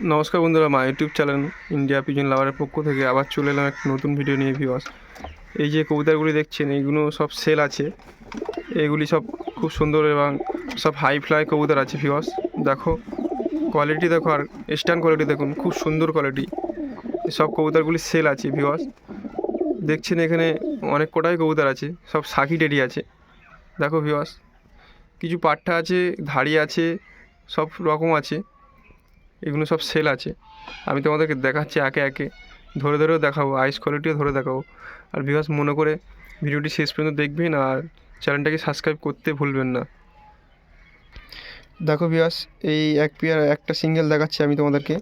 নমস্কার বন্ধুরা মা ইউটিউব চ্যানেল ইন্ডিয়া পিজন লাভারের পক্ষ থেকে আবার চলে এলাম একটা নতুন ভিডিও নিয়ে ভিওয়াস এই যে কবুতরগুলি দেখছেন এইগুলো সব সেল আছে। এগুলি সব খুব সুন্দর এবং সব হাই ফ্লাই কবুতর আছে ভিওয়াস দেখো কোয়ালিটি দেখো আর স্ট্যান্ড কোয়ালিটি দেখুন, খুব সুন্দর কোয়ালিটি সব কবুতরগুলি সেল আছে ভিওয়াস দেখছেন এখানে অনেক কটাই কবুতর আছে, সব সাকি টেডি আছে। দেখো ভিওয়াস কিছু পাট্টা আছে, ধাড়ি আছে, সব রকম আছে। এগুলো সব সেল আছে। আমি তোমাদেরকে দেখাচ্ছি একে একে। ধরে ধরেও দেখাবো আইস কোয়ালিটিও ধরে দেখাবো। আর বিকজ মনে করে ভিডিওটি শেষ পর্যন্ত দেখবেন আর চ্যানেলটাকে সাবস্ক্রাইব করতে ভুলবেন না। দেখো বিয়াস এই এক পেয়ার একটা সিঙ্গেল দেখাচ্ছি আমি তোমাদেরকে।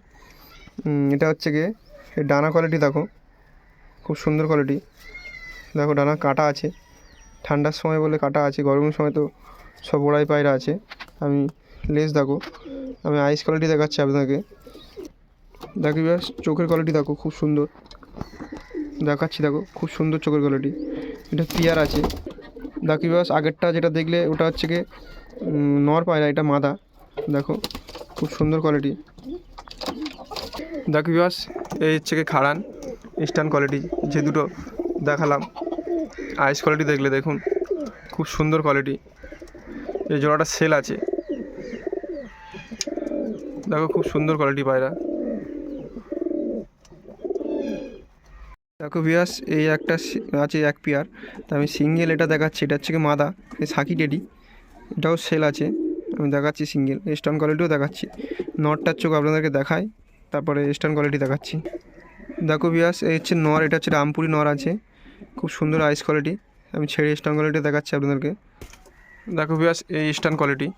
এটা হচ্ছে গিয়ে ডানা কোয়ালিটি দেখো। খুব সুন্দর কোয়ালিটি দেখো ডানা কাটা আছে। ঠান্ডার সময় বলে কাটা আছে, গরমের সময় তো সব ওড়াই পায়রা আছে। আমি লেস দেখো। আমি আইস কোয়ালিটি দেখাচ্ছি আপনাকে। দেখো ব্যাস চোখের কোয়ালিটি দেখো খুব সুন্দর। দেখাচ্ছি দেখো খুব সুন্দর চোখের কোয়ালিটি এটা পিয়ার আছে। দেখো ব্যাস আগেরটা যেটা দেখলে ওটা হচ্ছে উম, নর পায়রা এটা মাদা। দেখো খুব সুন্দর কোয়ালিটি দেখো ব্যাস এই হচ্ছে গিয়ে খাড়ান ইস্টার্ন কোয়ালিটি যে দুটো দেখালাম। আইস কোয়ালিটি দেখলে দেখুন খুব সুন্দর কোয়ালিটি এই জোড়াটা সেল আছে। দেখো খুব সুন্দর কোয়ালিটি পায়রা। দেখো বিয়াস এই একটা আছে এক পেয়ার। তা আমি সিঙ্গেল এটা দেখাচ্ছি, এটা হচ্ছে কি মাদা, এই সাকি টেডি এটাও সেল আছে, আমি দেখাচ্ছি সিঙ্গেল স্টার্ন কোয়ালিটিও দেখাচ্ছি। নটটার চোখ আপনাদেরকে দেখাই, তারপরে স্টার্ন কোয়ালিটি দেখাচ্ছি। দেখো বিয়াস এই হচ্ছে নর এটা হচ্ছে রামপুরি নর আছে। খুব সুন্দর আইস কোয়ালিটি আমি ছেড়ে স্টার্ন কোয়ালিটি দেখাচ্ছি আপনাদেরকে। দেখো বিয়াস এই স্টার্ন কোয়ালিটি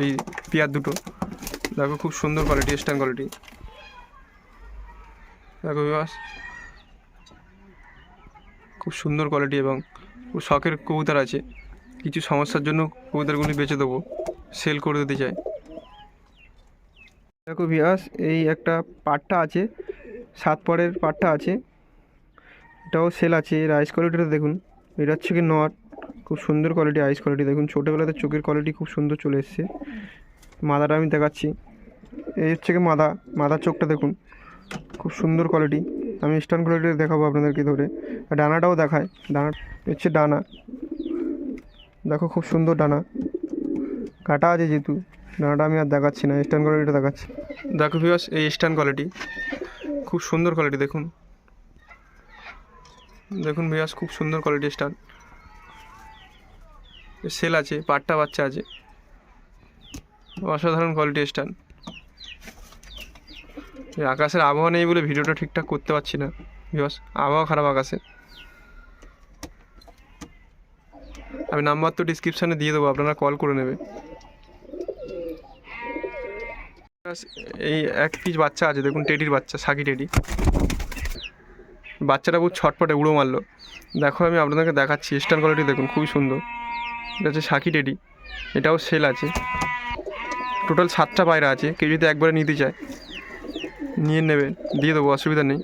এই পেয়ার দুটো। দেখো খুব সুন্দর কোয়ালিটি স্ট্যান্ড কোয়ালিটি দেখো বিবাস খুব সুন্দর কোয়ালিটি এবং খুব শখের কবুতর আছে। কিছু সমস্যার জন্য কবুতরগুলি বেচে দেবো। সেল করে দিতে চাই। দেখো বিয়াস এই একটা পাটটা আছে, সাত পরের পাটটা আছে। এটাও সেল আছে, এর আইস কোয়ালিটিটা দেখুন। এটা হচ্ছে কি নট খুব সুন্দর কোয়ালিটি আইস কোয়ালিটি দেখুন। ছোটোবেলাতে চোখের কোয়ালিটি খুব সুন্দর চলে এসছে। মাদাটা আমি দেখাচ্ছি। এই হচ্ছে কি মাদা, মাদার চোখটা দেখুন। খুব সুন্দর কোয়ালিটি আমি স্টার্ন কোয়ালিটি দেখাবো আপনাদেরকে ধরে। ডানাটাও দেখায়। ডানা হচ্ছে ডানা। দেখো খুব সুন্দর ডানা। কাটা আছে যেহেতু, ডানাটা আমি আর দেখাচ্ছি না স্টার্ন কোয়ালিটিটা দেখাচ্ছি। দেখো ভিওস এই স্টার্ন কোয়ালিটি খুব সুন্দর কোয়ালিটি দেখুন। দেখুন ভিওস খুব সুন্দর কোয়ালিটি স্টার্ন সেল আছে, পাট্টা বাচ্চা আছে। অসাধারণ কোয়ালিটি স্ট্যান্ড আকাশের আবহাওয়া নেই বলে ভিডিওটা ঠিকঠাক করতে পারছি না বিকজ আবহাওয়া খারাপ আকাশে। আমি নাম্বার তো ডিসক্রিপশানে দিয়ে দেবো, আপনারা কল করে নেবে। এই এক পিস বাচ্চা আছে, দেখুন টেডির বাচ্চা, সাকি টেডি বাচ্চাটা খুব ছটপটে উড়ো মারলো। দেখো আমি আপনাদেরকে দেখাচ্ছি স্ট্যান্ড কোয়ালিটি দেখুন, খুবই সুন্দর। এটা হচ্ছে সাকি টেডি এটাও সেল আছে। টোটাল সাতটা পায়রা আছে। কেউ যদি একবারে নিতে চায়, নিয়ে নেবেন দিয়ে দেবো, অসুবিধা নেই।